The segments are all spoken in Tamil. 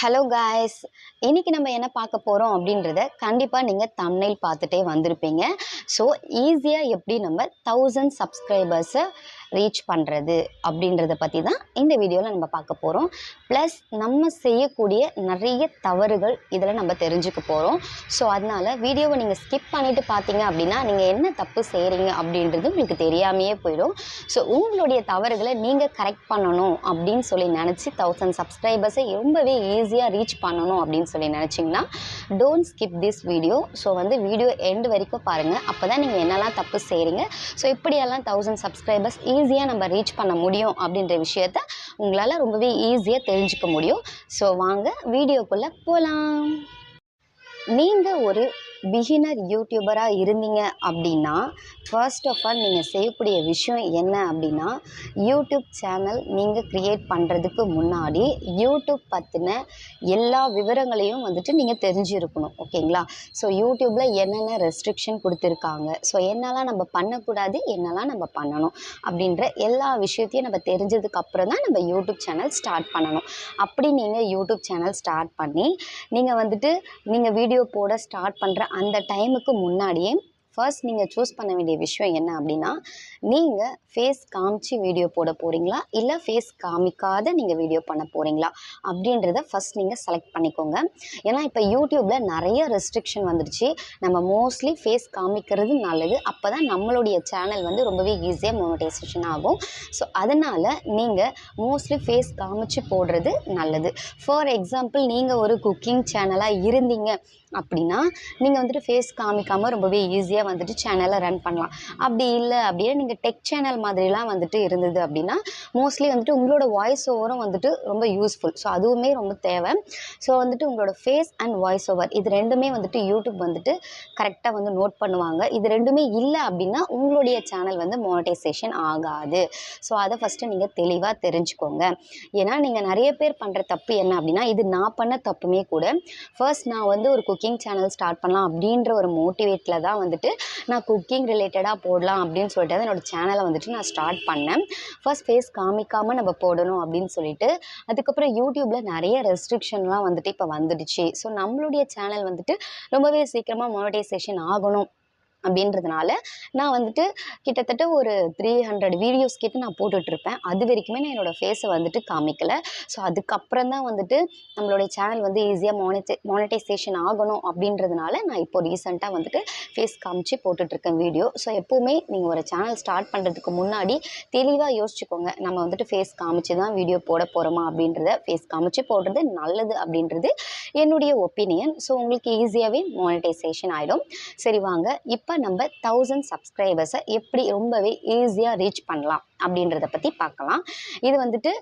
ஹலோ காய்ஸ் இன்றைக்கி நம்ம என்ன பார்க்க போகிறோம் அப்படின்றத கண்டிப்பாக நீங்கள் தமிழில் பார்த்துட்டே வந்திருப்பீங்க. ஸோ ஈஸியாக எப்படி நம்ம தௌசண்ட் சப்ஸ்கிரைபர்ஸை ரீச் பண்ணுறது அப்படின்றத பற்றி தான் இந்த வீடியோவில் நம்ம பார்க்க போகிறோம் ப்ளஸ் நம்ம செய்யக்கூடிய நிறைய தவறுகள் இதில் நம்ம தெரிஞ்சுக்க போகிறோம் ஸோ அதனால் வீடியோவை நீங்கள் ஸ்கிப் பண்ணிவிட்டு பார்த்தீங்க அப்படின்னா நீங்கள் என்ன தப்பு செய்கிறீங்க அப்படின்றது உங்களுக்கு தெரியாமையே போயிடும். ஸோ உங்களுடைய தவறுகளை நீங்கள் கரெக்ட் பண்ணணும் அப்படின்னு சொல்லி நினச்சி தௌசண்ட் சப்ஸ்கிரைபர்ஸை ரொம்பவே ஈஸியாக ரீச் பண்ணணும் அப்படின்னு சொல்லி நினச்சிங்கன்னா don't skip this video so வந்து வீடியோ எண்டு வரைக்கும் பாருங்கள் அப்போ தான் நீங்கள் என்னெல்லாம் தப்பு செய்கிறீங்க ஸோ இப்படியெல்லாம் தௌசண்ட் சப்ஸ்கிரைபர்ஸ் ஈஸியாக நம்ம ரீச் பண்ண முடியும் அப்படின்ற விஷயத்த உங்களால் ரொம்பவே ஈஸியாக தெரிஞ்சுக்க முடியும். ஸோ வாங்க வீடியோக்குள்ளே போகலாம் நீங்கள் ஒரு பிகினர் யூடியூபராக இருந்தீங்க அப்படின்னா ஃபர்ஸ்ட் ஆஃப் ஆல் நீங்கள் செய்யக்கூடிய விஷயம் என்ன அப்படின்னா யூடியூப் சேனல் நீங்கள் க்ரியேட் பண்ணுறதுக்கு முன்னாடி யூடியூப் பற்றின எல்லா விவரங்களையும் வந்துட்டு நீங்கள் தெரிஞ்சிருக்கணும் ஓகேங்களா? ஸோ யூடியூப்பில் என்னென்ன ரெஸ்ட்ரிக்ஷன் கொடுத்துருக்காங்க? ஸோ என்னெல்லாம் நம்ம பண்ணக்கூடாது என்னெல்லாம் நம்ம பண்ணணும்? அப்படின்ற எல்லா விஷயத்தையும் நம்ம தெரிஞ்சதுக்கப்புறம் தான் நம்ம யூடியூப் சேனல் ஸ்டார்ட் பண்ணணும். அப்படி நீங்கள் யூடியூப் சேனல் ஸ்டார்ட் பண்ணி நீங்கள் வந்துட்டு நீங்கள் வீடியோ போட ஸ்டார்ட் பண்ணுற அந்த டைமுக்கு முன்னாடியே ஃபர்ஸ்ட் நீங்கள் சூஸ் பண்ண வேண்டிய விஷயம் என்ன அப்படின்னா நீங்கள் ஃபேஸ் காமிச்சு வீடியோ போட போகிறீங்களா இல்லை ஃபேஸ் காமிக்காத நீங்கள் வீடியோ பண்ண போகிறீங்களா அப்படின்றத ஃபர்ஸ்ட் நீங்கள் செலக்ட் பண்ணிக்கோங்க. ஏன்னா இப்போ யூடியூப்பில் நிறைய ரெஸ்ட்ரிக்ஷன் வந்துடுச்சு நம்ம மோஸ்ட்லி ஃபேஸ் காமிக்கிறது நல்லது. அப்போ தான் நம்மளுடைய சேனல் வந்து ரொம்பவே ஈஸியாக மோனடைசேஷன் ஆகும். ஸோ அதனால் நீங்கள் மோஸ்ட்லி ஃபேஸ் காமிச்சு போடுறது நல்லது. ஃபார் எக்ஸாம்பிள் நீங்கள் ஒரு குக்கிங் சேனலாக இருந்தீங்க அப்படின்னா நீங்கள் வந்துட்டு ஃபேஸ் காமிக்காமல் ரொம்பவே ஈஸியாக வந்துட்டு சேனலை ரன் பண்ணலாம். அப்படி இல்லை அப்படியே நீங்கள் டெக் சேனல் மாதிரிலாம் வந்துட்டு இருந்தது அப்படின்னா மோஸ்ட்லி வந்துட்டு உங்களோட வாய்ஸ் ஓவரும் வந்துட்டு ரொம்ப யூஸ்ஃபுல் ஸோ அதுவுமே ரொம்ப தேவை. ஸோ வந்துட்டு உங்களோட ஃபேஸ் அண்ட் வாய்ஸ் ஓவர் இது ரெண்டுமே வந்துட்டு யூடியூப் வந்துட்டு கரெக்டாக வந்து நோட் பண்ணுவாங்க. இது ரெண்டுமே இல்லை அப்படின்னா உங்களுடைய சேனல் வந்து மோனடைசேஷன் ஆகாது. ஸோ அதை ஃபஸ்ட்டு நீங்கள் தெளிவாக தெரிஞ்சுக்கோங்க. ஏன்னா நீங்கள் நிறைய பேர் பண்ணுற தப்பு என்ன அப்படின்னா இது நான் பண்ண தப்புமே கூட ஃபர்ஸ்ட் நான் வந்து ஒரு குக்கிங் சேனல் ஸ்டார்ட் பண்ணலாம் அப்படின்ற ஒரு மோட்டிவேட்டில் தான் வந்துட்டு நான் குக்கிங் ரிலேட்டடாக போடலாம் அப்படின்னு சொல்லிட்டு தான் என்னோட சேனலை வந்துட்டு நான் ஸ்டார்ட் பண்ணேன். ஃபர்ஸ்ட் ஃபேஸ் காமிக்காமல் நம்ம போடணும் அப்படின்னு சொல்லிட்டு அதுக்கப்புறம் யூடியூப்பில் நிறைய ரெஸ்ட்ரிக்ஷன்லாம் வந்துட்டு இப்போ வந்துடுச்சு. ஸோ நம்மளுடைய சேனல் வந்துட்டு ரொம்பவே சீக்கிரமாக மோனடைசேஷன் ஆகணும். அப்படின்றதுனால நான் வந்துட்டு கிட்டத்தட்ட ஒரு த்ரீ ஹண்ட்ரட் வீடியோஸ் கிட்ட நான் போட்டுட்ருப்பேன். அது வரைக்குமே நான் என்னோடய ஃபேஸை வந்துட்டு காமிக்கலை. ஸோ அதுக்கப்புறம் தான் வந்துட்டு நம்மளுடைய சேனல் வந்து ஈஸியாக மானிட்டை மானிட்டைசேஷன் ஆகணும் அப்படின்றதுனால நான் இப்போ ரீசெண்டாக வந்துட்டு ஃபேஸ் காமிச்சு போட்டுட்ருக்கேன் வீடியோ ஸோ எப்போவுமே நீங்கள் ஒரு சேனல் ஸ்டார்ட் பண்ணுறதுக்கு முன்னாடி தெளிவாக யோசிச்சுக்கோங்க. நம்ம வந்துட்டு ஃபேஸ் காமிச்சு தான் வீடியோ போட போகிறோமா அப்படின்றத ஃபேஸ் காமிச்சு போடுறது நல்லது அப்படின்றது என்னுடைய ஒப்பீனியன் ஸோ உங்களுக்கு ஈஸியாகவே மானிட்டைசேஷன் ஆகிடும் சரி வாங்க. இப்போ நம்ம தௌசண்ட் சப்ஸ்கிரைபர்ஸை எப்படி ரொம்பவே ஈஸியாக ரீச் பண்ணலாம். அப்படின்றத பற்றி பார்க்கலாம் இது வந்துட்டு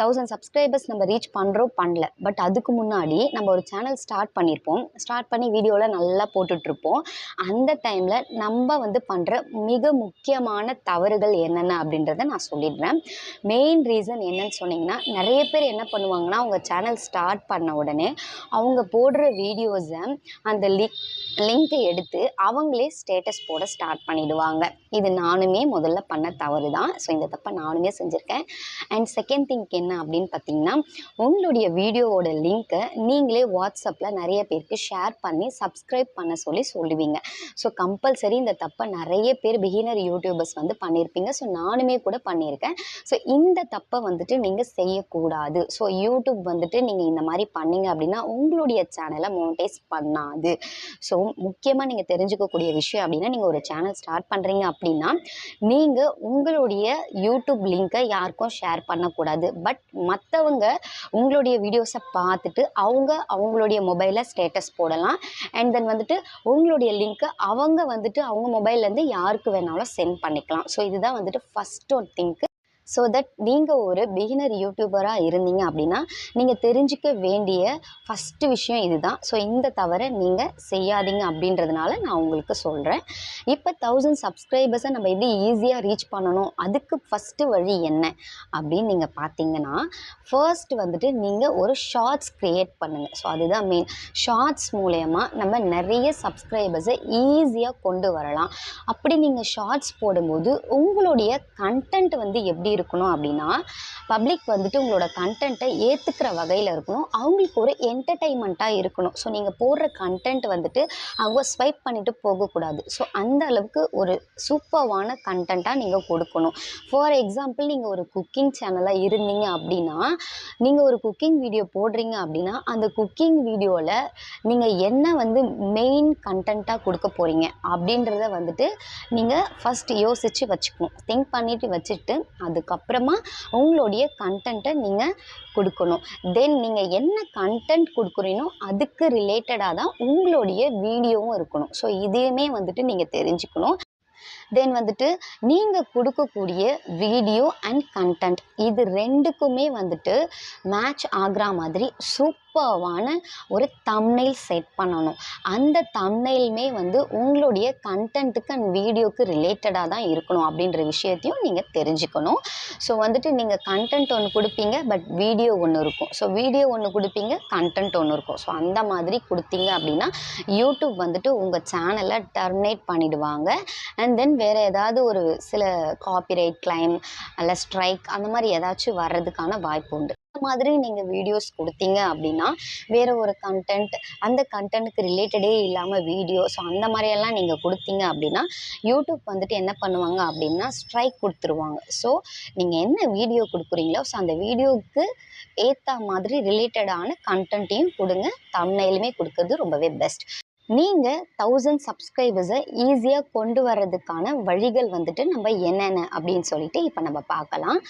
தௌசண்ட் சப்ஸ்கிரைபர்ஸ் நம்ம ரீச் பண்ணுறோம் பண்ணல. பட் அதுக்கு முன்னாடி நம்ம ஒரு சேனல் ஸ்டார்ட் பண்ணியிருப்போம் ஸ்டார்ட் பண்ணி வீடியோவில் நல்லா போட்டுட்ருப்போம். அந்த டைமில் நம்ம வந்து பண்ணுற மிக முக்கியமான தவறுகள் என்னென்ன அப்படின்றத நான் சொல்லிடுறேன். மெயின் ரீசன் என்னன்னு சொன்னிங்கன்னா நிறைய பேர் என்ன பண்ணுவாங்கன்னா அவங்க சேனல் ஸ்டார்ட் பண்ண உடனே அவங்க போடுற வீடியோஸை அந்த லிங்க் லிங்க்கை எடுத்து அவங்களே ஸ்டேட்டஸ் போட ஸ்டார்ட் பண்ணிடுவாங்க. இது நானுமே முதல்ல பண்ண தவறு தான் ஸோ இந்த தப்பை நானுமே செஞ்சுருக்கேன். அண்ட் செகண்ட் திங் என்ன அப்படின்னு பார்த்தீங்கன்னா உங்களுடைய வீடியோவோட லிங்க்கை நீங்களே வாட்ஸ்அப்பில் நிறைய பேருக்கு ஷேர் பண்ணி சப்ஸ்கிரைப் பண்ண சொல்லி சொல்லுவீங்க. ஸோ கம்பல்சரி இந்த தப்பை நிறைய பேர் பிகினர் யூடியூபர்ஸ் வந்து பண்ணியிருப்பீங்க ஸோ நானுமே கூட பண்ணியிருக்கேன் ஸோ இந்த தப்பை வந்துட்டு நீங்கள் செய்யக்கூடாது. ஸோ யூடியூப் வந்துட்டு நீங்கள் இந்த மாதிரி பண்ணீங்க அப்படின்னா உங்களுடைய சேனலை மோனிடைஸ் பண்ணாது. ஸோ முக்கியமாக நீங்கள் தெரிஞ்சுக்கக்கூடிய விஷயம் அப்படின்னா நீங்கள் ஒரு சேனல் ஸ்டார்ட் பண்ணுறீங்க அப்படின்னா நீங்கள் உங்களுடைய யூடியூப் லிங்க்கை யாருக்கும் ஷேர் பண்ணக்கூடாது. பட் மற்றவங்க உங்களுடைய வீடியோஸை பார்த்துட்டு அவங்க அவங்களுடைய மொபைலில் ஸ்டேட்டஸ் போடலாம். அண்ட் தென் வந்துட்டு உங்களுடைய லிங்க்கை அவங்க வந்துட்டு அவங்க மொபைல்லேருந்து யாருக்கு வேணாலும் சென்ட் பண்ணிக்கலாம். ஸோ இதுதான் வந்துட்டு ஃபஸ்ட் ஒரு திங்க்கு ஸோ தட் நீங்கள் ஒரு பிகினர் யூடியூபராக இருந்தீங்க அப்படின்னா நீங்கள் தெரிஞ்சிக்க வேண்டிய ஃபஸ்ட்டு விஷயம் இதுதான். ஸோ இந்த தவறை நீங்கள் செய்யாதீங்க அப்படின்றதுனால நான் உங்களுக்கு சொல்கிறேன் இப்போ தௌசண்ட் சப்ஸ்கிரைபர்ஸை நம்ம எப்படி ஈஸியாக ரீச் பண்ணணும்? அதுக்கு ஃபஸ்ட்டு வழி என்ன? அப்படின்னு நீங்கள் பார்த்தீங்கன்னா ஃபர்ஸ்ட் வந்துட்டு நீங்கள் ஒரு ஷார்ட்ஸ் க்ரியேட் பண்ணுங்கள் ஸோ அதுதான் மெயின் ஷார்ட்ஸ் மூலயமா நம்ம நிறைய சப்ஸ்கிரைபர்ஸை ஈஸியாக கொண்டு வரலாம். அப்படி நீங்கள் ஷார்ட்ஸ் போடும்போது உங்களுடைய கண்டென்ட் வந்து எப்படி இருக்கணும் அப்படின்னா பப்ளிக் வந்துட்டு உங்களோட கண்டென்ட்டை ஏற்றுக்கிற வகையில் இருக்கணும். அவங்களுக்கு ஒரு என்டர்டெயின்மெண்ட்டாக இருக்கணும். ஸோ நீங்கள் போடுற கண்டென்ட் வந்துட்டு அவங்க ஸ்வைப் பண்ணிட்டு போகக்கூடாது. ஸோ அந்த அளவுக்கு ஒரு சூப்பர்வான கண்டென்ட்டாக நீங்கள் கொடுக்கணும். ஃபார் எக்ஸாம்பிள் நீங்கள் ஒரு குக்கிங் சேனலாக இருந்தீங்க அப்படின்னா நீங்கள் ஒரு குக்கிங் வீடியோ போடுறீங்க அப்படின்னா அந்த குக்கிங் வீடியோவில் நீங்கள் என்ன வந்து மெயின் கண்டென்ட்டாக கொடுக்க போகிறீங்க அப்படின்றத வந்துட்டு நீங்கள் ஃபஸ்ட் யோசித்து வச்சுக்கணும். திங்க் பண்ணிவிட்டு வச்சுட்டு அது அதுக்கப்புறமா உங்களுடைய கண்டென்ட்டை நீங்கள் கொடுக்கணும். தென் நீங்கள் என்ன கண்டென்ட் கொடுக்குறீனோ அதுக்கு ரிலேட்டடாக தான் உங்களுடைய வீடியோவும் இருக்கணும். ஸோ இதையுமே வந்துட்டு நீங்கள் தெரிஞ்சுக்கணும். தென் வந்துட்டு நீங்கள் கொடுக்கக்கூடிய வீடியோ அண்ட் கண்டென்ட் இது ரெண்டுக்குமே வந்துட்டு மேட்ச் ஆகிற மாதிரி சூப்பர் சூப்பர்வான ஒரு தம்னைல் செட் பண்ணணும். அந்த தம்னைலுமே வந்து உங்களுடைய கண்டென்ட்டுக்கு அண்ட் வீடியோக்கு ரிலேட்டடாக தான் இருக்கணும் அப்படின்ற விஷயத்தையும் நீங்கள் தெரிஞ்சுக்கணும். ஸோ வந்துட்டு நீங்கள் கண்டென்ட் ஒன்று கொடுப்பீங்க பட் வீடியோ ஒன்று இருக்கும். ஸோ வீடியோ ஒன்று கொடுப்பீங்க கண்டென்ட் ஒன்று இருக்கும். ஸோ அந்த மாதிரி கொடுத்தீங்க அப்படின்னா யூடியூப் வந்துட்டு உங்கள் சேனலை டர்மினேட் பண்ணிவிடுவாங்க அண்ட் தென் வேறு ஏதாவது ஒரு சில காப்பிரைட் கிளைம் அல்ல ஸ்ட்ரைக் அந்த மாதிரி ஏதாச்சும் வர்றதுக்கான வாய்ப்பு உண்டு. மாதிரி நீங்கள் வீடியோஸ் கொடுத்தீங்க அப்படின்னா வேறு ஒரு கண்டென்ட் அந்த கண்டென்ட்டுக்கு ரிலேட்டடே இல்லாமல் வீடியோ ஸோ அந்த மாதிரியெல்லாம் நீங்கள் கொடுத்தீங்க அப்படின்னா யூடியூப் வந்துட்டு என்ன பண்ணுவாங்க அப்படின்னா ஸ்ட்ரைக் கொடுத்துருவாங்க. ஸோ நீங்கள் என்ன வீடியோ கொடுக்குறீங்களோ ஸோ அந்த வீடியோவுக்கு ஏற்ற மாதிரி ரிலேட்டடான கண்டென்ட்டையும் கொடுங்க. தம்னைலுமே கொடுக்கறது ரொம்பவே பெஸ்ட் நீங்கள் தௌசண்ட் சப்ஸ்கிரைபர்ஸை ஈஸியாக கொண்டு வர்றதுக்கான வழிகள் வந்துட்டு நம்ம என்னென்ன அப்படின்னு சொல்லிட்டு இப்போ நம்ம பார்க்கலாம்.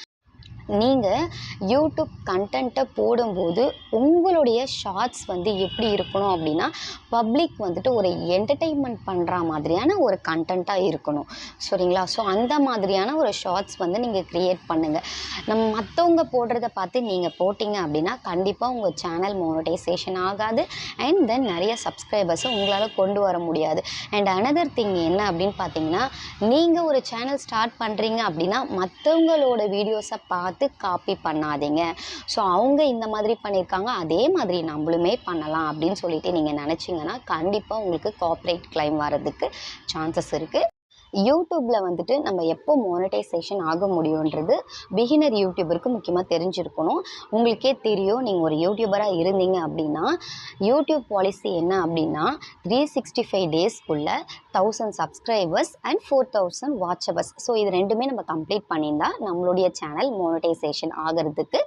நீங்கள் யூடியூப் கண்டென்ட்டை போடும்போது உங்களுடைய ஷார்ட்ஸ் வந்து எப்படி இருக்கணும் அப்படின்னா பப்ளிக் வந்துட்டு ஒரு என்டர்டெயின்மெண்ட் பண்ணுற மாதிரியான ஒரு கண்டென்ட்டாக இருக்கணும். சரிங்களா? ஸோ அந்த மாதிரியான ஒரு ஷார்ட்ஸ் வந்து நீங்கள் க்ரியேட் பண்ணுங்கள் நம்ம மற்றவங்க போடுறத பார்த்து நீங்கள் போட்டிங்க அப்படின்னா கண்டிப்பாக உங்கள் சேனல் மோனடைசேஷன் ஆகாது. அண்ட் தென் நிறைய சப்ஸ்கிரைபர்ஸை உங்களால் கொண்டு வர முடியாது. அண்ட் அனதர் திங் என்ன அப்படின்னு பார்த்தீங்கன்னா நீங்கள் ஒரு சேனல் ஸ்டார்ட் பண்ணுறீங்க அப்படின்னா மற்றவங்களோட வீடியோஸை பார்த்து காப்பி பண்ணாதீங்க. ஸோ அவங்க இந்த மாதிரி பண்ணியிருக்காங்க அதே மாதிரி நம்மளுமே பண்ணலாம் அப்படின்னு சொல்லிட்டு நீங்கள் நினச்சிங்கன்னா கண்டிப்பாக உங்களுக்கு கார்ப்பரேட் கிளைம் வர்றதுக்கு சான்சஸ் இருக்குது யூடியூப்பில் வந்துட்டு நம்ம எப்போ மோனடைசேஷன் ஆக முடியுன்றது பிகினர் யூடியூபருக்கு முக்கியமாக தெரிஞ்சிருக்கணும். உங்களுக்கே தெரியும். நீங்கள் ஒரு யூடியூபராக இருந்தீங்க அப்படின்னா யூடியூப் பாலிசி என்ன அப்படின்னா த்ரீ சிக்ஸ்டி ஃபைவ் டேஸ்க்குள்ளே thousand subscribers and four thousand watch hours so இது ரெண்டுமே நம்ம கம்ப்ளீட் பண்ணியிருந்தால் நம்மளுடைய சேனல் மோனடைசேஷன் ஆகிறதுக்கு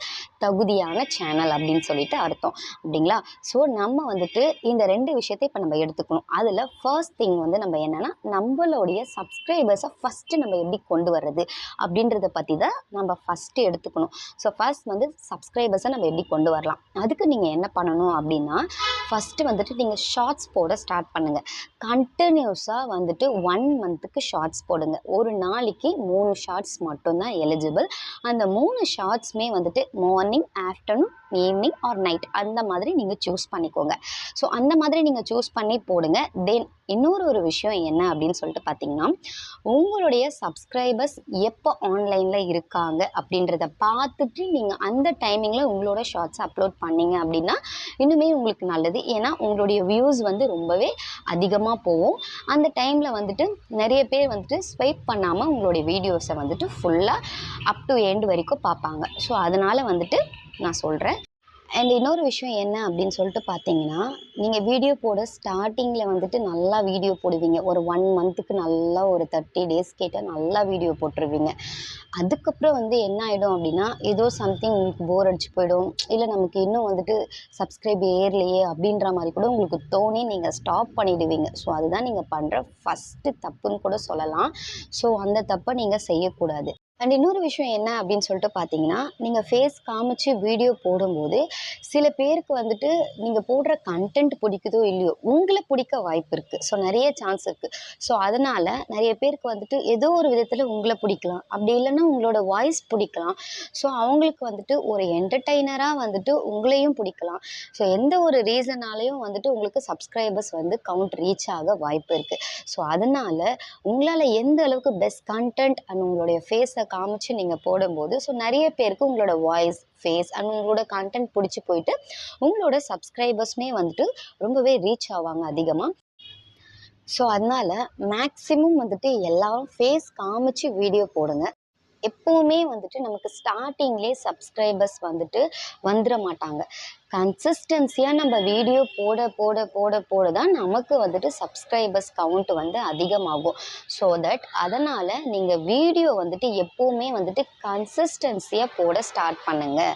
தகுதியான சேனல் அப்படின்னு சொல்லிட்டு அர்த்தம். அப்படிங்களா? ஸோ நம்ம வந்துட்டு இந்த ரெண்டு விஷயத்தை இப்போ நம்ம எடுத்துக்கணும். அதில் ஃபர்ஸ்ட் திங் வந்து நம்ம என்னென்னா நம்மளுடைய சப் சப்ஸ்கிரைபர்ஸை ஃபஸ்ட்டு நம்ம எப்படி கொண்டு வர்றது அப்படின்றத பற்றி தான் நம்ம ஃபஸ்ட்டு எடுத்துக்கணும். ஸோ ஃபஸ்ட் வந்து சப்ஸ்கிரைபர்ஸை நம்ம எப்படி கொண்டு வரலாம்? அதுக்கு நீங்கள் என்ன பண்ணணும் அப்படின்னா ஃபஸ்ட்டு வந்துட்டு நீங்கள் ஷார்ட்ஸ் போட ஸ்டார்ட் பண்ணுங்கள் கண்டினியூஸாக வந்துட்டு ஒன் மந்த்துக்கு ஷார்ட்ஸ் போடுங்க. ஒரு நாளைக்கு மூணு ஷார்ட்ஸ் மட்டும்தான் எலிஜிபிள் அந்த மூணு ஷார்ட்ஸுமே வந்துட்டு morning afternoon evening or night அந்த மாதிரி நீங்கள் சூஸ் பண்ணிக்கோங்க. ஸோ அந்த மாதிரி நீங்கள் சூஸ் பண்ணி போடுங்க. தென் இன்னொரு ஒரு விஷயம் என்ன அப்படின்னு சொல்லிட்டு பார்த்தீங்கன்னா உங்களுடைய சப்ஸ்கிரைபர்ஸ் எப்போ ஆன்லைனில் இருக்காங்க அப்படின்றத பார்த்துட்டு நீங்கள் அந்த டைமிங்கில் உங்களோட ஷார்ட்ஸ் அப்லோட் பண்ணீங்க அப்படின்னா இன்னுமே உங்களுக்கு நல்லது. ஏன்னா உங்களுடைய வியூஸ் வந்து ரொம்பவே அதிகமாக போகும். அந்த டைமில் வந்துட்டு நிறைய பேர் வந்துட்டு ஸ்வைப் பண்ணாமல் உங்களுடைய வீடியோஸை வந்துட்டு ஃபுல்லாக அப் டு எண்ட் வரைக்கும் பார்ப்பாங்க. ஸோ அதனால் வந்துட்டு நான் சொல்கிறேன் அண்ட் இன்னொரு விஷயம் என்ன அப்படின்னு சொல்லிட்டு பார்த்தீங்கன்னா நீங்கள் வீடியோ போட ஸ்டார்டிங்கில் வந்துட்டு நல்லா வீடியோ போடுவீங்க. ஒரு ஒன் மந்த்துக்கு நல்லா ஒரு தேர்ட்டி டேஸ் கேட்டால் நல்லா வீடியோ போட்டுருவீங்க. அதுக்கப்புறம் வந்து என்ன ஆகிடும் அப்படின்னா ஏதோ சம்திங் உங்களுக்கு போர் அடிச்சு போயிடும். இல்லை நமக்கு இன்னும் வந்துட்டு சப்ஸ்கிரைப் ஏறலையே அப்படின்ற மாதிரி கூட உங்களுக்கு தோணி நீங்கள் ஸ்டாப் பண்ணிடுவீங்க. ஸோ அதுதான் நீங்கள் பண்ணுற ஃபஸ்ட்டு தப்புன்னு கூட சொல்லலாம். ஸோ அந்த தப்பை நீங்கள் செய்யக்கூடாது. அண்ட் இன்னொரு விஷயம் என்ன அப்படின்னு சொல்லிட்டு பார்த்தீங்கன்னா நீங்கள் ஃபேஸ் காமிச்சு வீடியோ போடும்போது சில பேருக்கு வந்துட்டு நீங்கள் போடுற கண்டென்ட் பிடிக்குதோ இல்லையோ உங்களை பிடிக்க வாய்ப்பு இருக்குது ஸோ நிறைய சான்ஸ் இருக்குது ஸோ அதனால் நிறைய பேருக்கு வந்துட்டு ஏதோ ஒரு விதத்தில் உங்களை பிடிக்கலாம். அப்படி இல்லைன்னா உங்களோட வாய்ஸ் பிடிக்கலாம். ஸோ அவங்களுக்கு வந்துட்டு ஒரு என்டர்டெய்னராக வந்துட்டு உங்களையும் பிடிக்கலாம். ஸோ எந்த ஒரு ரீசனாலையும் வந்துட்டு உங்களுக்கு சப்ஸ்கிரைபர்ஸ் வந்து கவுண்ட் ரீச் ஆக வாய்ப்பு இருக்குது ஸோ அதனால் உங்களால் எந்த அளவுக்கு பெஸ்ட் கண்டென்ட் அண்ட் உங்களுடைய ஃபேஸை காமிச்சு நீங்கள் போடும்போது ஸோ நிறைய பேருக்கு உங்களோட வாய்ஸ் ஃபேஸ் அண்ட் உங்களோட கண்டென்ட் பிடிச்சி போயிட்டு உங்களோட சப்ஸ்கிரைபர்ஸுமே வந்துட்டு ரொம்பவே ரீச் ஆவாங்க அதிகமாக ஸோ அதனால் மேக்ஸிமம் வந்துட்டு எல்லாரும் ஃபேஸ் காமிச்சு வீடியோ போடுங்க. எப்போவுமே வந்துட்டு நமக்கு ஸ்டார்டிங்லேயே சப்ஸ்கிரைபர்ஸ் வந்துட்டு வந்துட மாட்டாங்க. கன்சிஸ்டன்சியாக நம்ம வீடியோ போட போட போட போட தான் நமக்கு வந்துட்டு சப்ஸ்கிரைபர்ஸ் கவுண்ட் வந்து அதிகமாகும். ஸோ தட் அதனால் நீங்கள் வீடியோ வந்துட்டு எப்போவுமே வந்துட்டு கன்சிஸ்டன்சியாக போட ஸ்டார்ட் பண்ணுங்கள்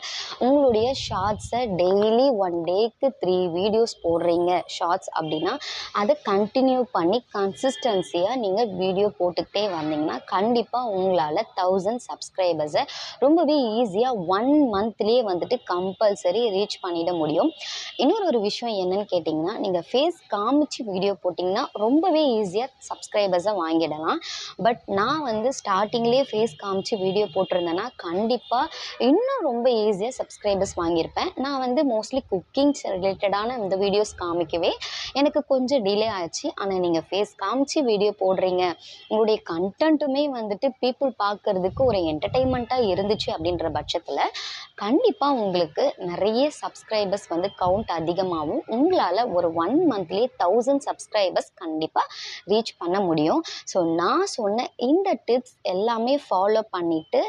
உங்களுடைய ஷார்ட்ஸை டெய்லி ஒன் டேக்கு த்ரீ வீடியோஸ் போடுறீங்க. ஷார்ட்ஸ் அப்படின்னா அதை கண்டினியூ பண்ணி கன்சிஸ்டன்சியாக நீங்கள் வீடியோ போட்டுக்கிட்டே வந்தீங்கன்னா கண்டிப்பாக உங்களால் தௌசண்ட் சப்ஸ்கிரைபர்ஸை ரொம்பவே ஈஸியாக ஒன் மந்த்லேயே வந்துட்டு கம்பல்சரி ரீச் பண்ணிட முடியும். இன்னொரு ஒரு விஷயம் என்னன்னு கேட்டிங்கன்னா நீங்கள் ஃபேஸ் காமிச்சு வீடியோ போட்டிங்கன்னா ரொம்பவே ஈஸியாக சப்ஸ்கிரைபர்ஸை வாங்கிடலாம். பட் நான் வந்து ஸ்டார்டிங்லேயே ஃபேஸ் காமிச்சு வீடியோ போட்டிருந்தேன்னா கண்டிப்பாக இன்னும் ரொம்ப ஈஸியாக சப்ஸ்கிரைபர்ஸ் வாங்கியிருப்பேன். நான் வந்து மோஸ்ட்லி குக்கிங்ஸ் ரிலேட்டடான இந்த வீடியோஸ் காமிக்கவே எனக்கு கொஞ்சம் டிலே ஆச்சு. ஆனால் நீங்கள் ஃபேஸ் காமிச்சு வீடியோ போடுறீங்க. உங்களுடைய கண்டென்ட்டுமே வந்துட்டு பீப்புள் பார்க்கறதுக்கு ஒரு என்டர்டெயின்மெண்ட்டாக இருந்துச்சு அப்படின்ற பட்சத்தில் கண்டிப்பாக உங்களுக்கு நிறைய சப்ஸ்கிரைபர்ஸ் வந்து கவுண்ட் அதிகமாகவும் உங்களால் ஒரு ஒன் மந்த்லேயே தௌசண்ட் சப்ஸ்கிரைபர்ஸ் கண்டிப்பாக ரீச் பண்ண முடியும். ஸோ நான் சொன்ன இந்த டிப்ஸ் எல்லாமே ஃபாலோ பண்ணிவிட்டு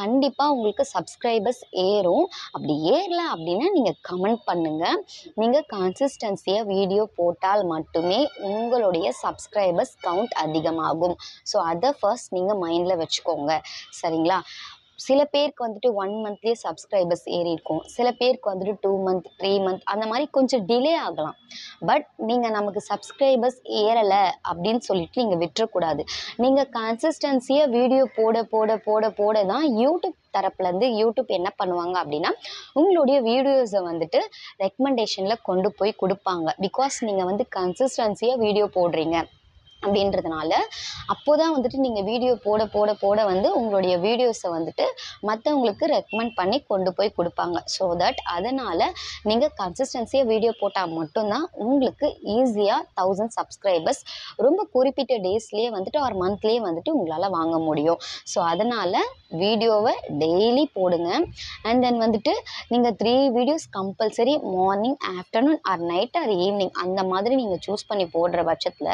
கண்டிப்பாக உங்களுக்கு சப்ஸ்கிரைபர்ஸ் ஏறும். அப்படி ஏறல அப்படின்னா நீங்கள் கமெண்ட் பண்ணுங்கள் நீங்கள் கன்சிஸ்டன்சியாக வீடியோ போட்டால் மட்டுமே உங்களுடைய சப்ஸ்கிரைபர்ஸ் கவுண்ட் அதிகமாகும். ஸோ அதை ஃபர்ஸ்ட் நீங்கள் மைண்டில் வச்சுக்கோங்க. சரிங்களா? சில பேருக்கு வந்துட்டு ஒன் மந்த்லேயே சப்ஸ்கிரைபர்ஸ் ஏறி இருக்கும். சில பேருக்கு வந்துட்டு டூ மந்த் த்ரீ மந்த் அந்த மாதிரி கொஞ்சம் டிலே ஆகலாம். பட் நீங்கள் நமக்கு சப்ஸ்கிரைபர்ஸ் ஏறலை அப்படின்னு சொல்லிட்டு நீங்கள் விட்டுறக்கூடாது. நீங்கள் கன்சிஸ்டன்சியாக வீடியோ போட போட போட போட தான் யூடியூப் தரப்புலேருந்து யூடியூப் என்ன பண்ணுவாங்க அப்படின்னா உங்களுடைய வீடியோஸை வந்துட்டு ரெக்கமெண்டேஷனில் கொண்டு போய் கொடுப்பாங்க. பிகாஸ் நீங்கள் வந்து கன்சிஸ்டன்சியாக வீடியோ போடுறீங்க. அப்படின்றதுனால அப்போ தான் வந்துட்டு நீங்கள் வீடியோ போட போட போட வந்து உங்களுடைய வீடியோஸை வந்துட்டு மற்றவங்களுக்கு ரெக்கமெண்ட் பண்ணி கொண்டு போய் கொடுப்பாங்க. ஸோ தட் அதனால் நீங்கள் கன்சிஸ்டன்சியாக வீடியோ போட்டால் மட்டும்தான் உங்களுக்கு ஈஸியாக தௌசண்ட் சப்ஸ்கிரைபர்ஸ் ரொம்ப குறிப்பிட்ட டேஸ்லேயே வந்துட்டு ஒரு மந்த்லேயே வந்துட்டு உங்களால் வாங்க முடியும். ஸோ அதனால் வீடியோவை டெய்லி போடுங்க. அண்ட் தென் வந்துட்டு நீங்கள் three videos compulsory morning afternoon or night or evening அந்த மாதிரி நீங்கள் சூஸ் பண்ணி போடுற பட்சத்தில்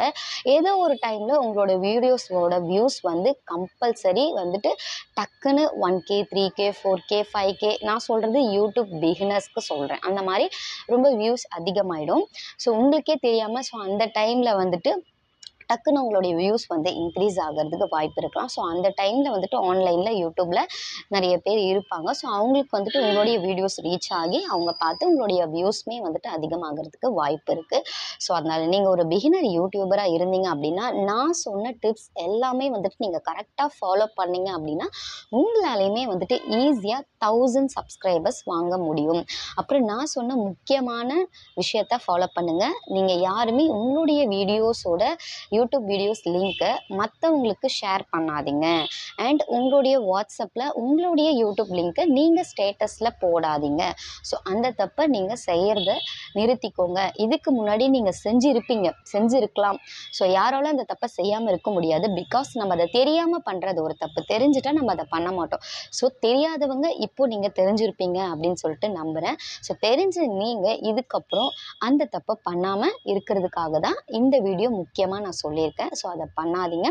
ஏதோ ஒரு டைமில் உங்களோட வீடியோஸோட வியூஸ் வந்து கம்பல்சரி வந்துட்டு டக்குன்னு one K three K four K five K நான் சொல்கிறது யூடியூப் பிகினர்ஸ்க்கு சொல்கிறேன் அந்த மாதிரி ரொம்ப வியூஸ் அதிகமாகிடும் ஸோ உங்களுக்கே தெரியாமல் ஸோ அந்த டைமில் வந்துட்டு டக்குன்னு உங்களுடைய வியூஸ் வந்து இன்க்ரீஸ் ஆகிறதுக்கு வாய்ப்பு இருக்கலாம். ஸோ அந்த டைமில் வந்துட்டு ஆன்லைனில் யூடியூப்பில் நிறைய பேர் இருப்பாங்க. ஸோ அவங்களுக்கு வந்துட்டு உங்களுடைய வீடியோஸ் ரீச் ஆகி அவங்க பார்த்து உங்களுடைய வியூஸ்மே வந்துட்டு அதிகமாகிறதுக்கு வாய்ப்பு இருக்குது ஸோ அதனால் நீங்கள் ஒரு பிகினர் யூடியூபராக இருந்தீங்க அப்படின்னா நான் சொன்ன டிப்ஸ் எல்லாமே வந்துட்டு நீங்கள் கரெக்டாக ஃபாலோ பண்ணீங்க அப்படின்னா உங்களாலையுமே வந்துட்டு ஈஸியாக தௌசண்ட் சப்ஸ்கிரைபர்ஸ் வாங்க முடியும். அப்புறம் நான் சொன்ன முக்கியமான விஷயத்த ஃபாலோ பண்ணுங்கள் நீங்கள் யாருமே உங்களுடைய வீடியோஸோட யூடியூப் வீடியோஸ் லிங்க்கை மற்றவங்களுக்கு ஷேர் பண்ணாதீங்க. அண்ட் உங்களுடைய வாட்ஸ்அப்பில் உங்களுடைய யூடியூப் லிங்க்கை நீங்கள் ஸ்டேட்டஸில் போடாதீங்க. ஸோ அந்த தப்பை நீங்கள் செய்கிறத நிறுத்திக்கோங்க. இதுக்கு முன்னாடி நீங்கள் செஞ்சுருப்பீங்க. செஞ்சுருக்கலாம். ஸோ யாராலும் அந்த தப்பை செய்யாமல் இருக்க முடியாது. பிகாஸ் நம்ம அதை தெரியாமல் பண்ணுறது ஒரு தப்பு. தெரிஞ்சுட்டா நம்ம அதை பண்ண மாட்டோம். ஸோ தெரியாதவங்க இப்போ நீங்கள் தெரிஞ்சிருப்பீங்க அப்படின்னு சொல்லிட்டு நம்புகிறேன் ஸோ தெரிஞ்சு நீங்கள் இதுக்கப்புறம் அந்த தப்பை பண்ணாமல் இருக்கிறதுக்காக தான் இந்த வீடியோ முக்கியமாக நான் சொல்கிறேன் சொல்லியிருக்கேன். ஸோ அதை பண்ணாதீங்க.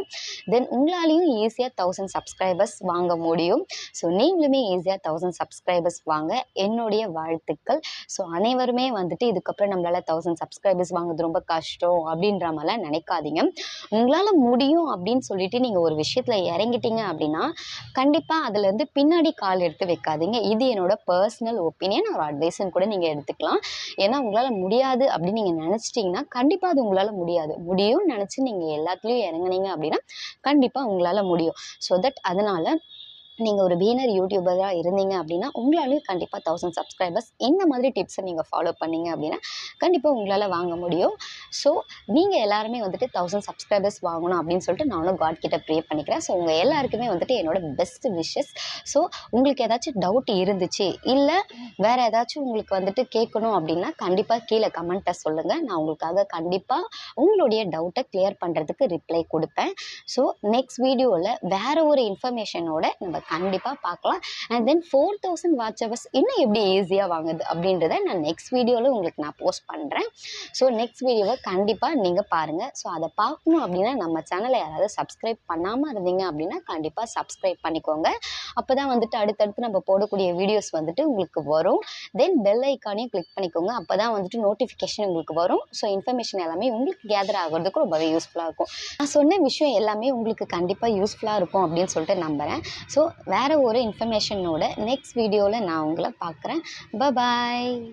தென் உங்களாலையும் ஈஸியாக தௌசண்ட் சப்ஸ்கிரைபர்ஸ் வாங்க முடியும். ஸோ நீங்களுமே ஈஸியாக தௌசண்ட் சப்ஸ்கிரைபர்ஸ் வாங்க. என்னுடைய வாழ்த்துக்கள். ஸோ அனைவருமே வந்துட்டு இதுக்கப்புறம் நம்மளால் தௌசண்ட் சப்ஸ்கிரைபர்ஸ் வாங்குறது ரொம்ப கஷ்டம் அப்படின்ற மாதிரிலாம் நினைக்காதீங்க. உங்களால் முடியும் அப்படின்னு சொல்லிட்டு நீங்கள் ஒரு விஷயத்தில் இறங்கிட்டீங்க அப்படின்னா கண்டிப்பாக அதுலேருந்து பின்னாடி கால் எடுத்து வைக்காதீங்க. இது என்னோட பர்சனல் ஒப்பீனியன் ஒரு அட்வைஸ்ன்னு கூட நீங்கள் எடுத்துக்கலாம். ஏன்னா உங்களால் முடியாது அப்படின்னு நீங்கள் நினச்சிட்டிங்கன்னா கண்டிப்பாக அது உங்களால் முடியாது. முடியும்னு நினச்சி நீங்கள் எல்லாத்துலேயும் இறங்குனீங்க அப்படின்னா கண்டிப்பாக உங்களால் முடியும். ஸோ தட் அதனால் நீங்கள் ஒரு பீனர் யூடியூபராக இருந்தீங்க அப்படின்னா உங்களாலேயும் கண்டிப்பாக தௌசண்ட் சப்ஸ்கிரைபர்ஸ் இந்த மாதிரி டிப்ஸை நீங்கள் ஃபாலோ பண்ணீங்க அப்படின்னா கண்டிப்பாக உங்களால் வாங்க முடியும். ஸோ நீங்கள் எல்லாருமே வந்துட்டு தௌசண்ட் சப்ஸ்கிரைபர்ஸ் வாங்கணும் அப்படின்னு சொல்லிட்டு நானும் காட் கிட்ட ப்ரே பண்ணிக்கிறேன். ஸோ உங்கள் எல்லாருக்குமே வந்துட்டு என்னோட பெஸ்ட் விஷஸ் ஸோ உங்களுக்கு ஏதாச்சும் டவுட் இருந்துச்சு இல்லை வேறு ஏதாச்சும் உங்களுக்கு வந்துட்டு கேட்கணும் அப்படின்னா கண்டிப்பாக கீழே கமெண்ட்டை சொல்லுங்கள் நான் உங்களுக்காக கண்டிப்பாக உங்களுடைய டவுட்டை கிளியர் பண்ணுறதுக்கு ரிப்ளை கொடுப்பேன். ஸோ நெக்ஸ்ட் வீடியோவில் வேறு ஒரு இன்ஃபர்மேஷனோட நம்ம கண்டிப்பாக பார்க்கலாம் and then four thousand watch hours இன்னும் எப்படி ஈஸியாக வாங்குது அப்படின்றத நான் நெக்ஸ்ட் வீடியோவில் உங்களுக்கு நான் போஸ்ட் பண்ணுறேன் ஸோ நெக்ஸ்ட் வீடியோவை கண்டிப்பாக நீங்கள் பாருங்கள் ஸோ அதை பார்க்கணும் அப்படின்னா நம்ம சேனலை யாராவது சப்ஸ்கிரைப் பண்ணாமல் இருந்தீங்க அப்படின்னா கண்டிப்பாக சப்ஸ்கிரைப் பண்ணிக்கோங்க. அப்போ தான் வந்துட்டு அடுத்தடுத்து நம்ம போடக்கூடிய வீடியோஸ் வந்துட்டு உங்களுக்கு வரும். தென் பெல் ஐக்கானையும் கிளிக் பண்ணிக்கோங்க. அப்போ தான் வந்துட்டு நோட்டிஃபிகேஷன் உங்களுக்கு வரும். ஸோ இன்ஃபர்மேஷன் எல்லாமே உங்களுக்கு கேதர் ஆகிறதுக்கு ரொம்பவே யூஸ்ஃபுல்லாக இருக்கும். நான் சொன்ன விஷயம் எல்லாமே உங்களுக்கு கண்டிப்பாக யூஸ்ஃபுல்லாக இருக்கும் அப்படின்னு சொல்லிட்டு நம்புகிறேன் ஸோ வேறு ஒரு இன்ஃபர்மேஷனோட நெக்ஸ்ட் வீடியோவில் நான் உங்களை பார்க்குறேன். பாய்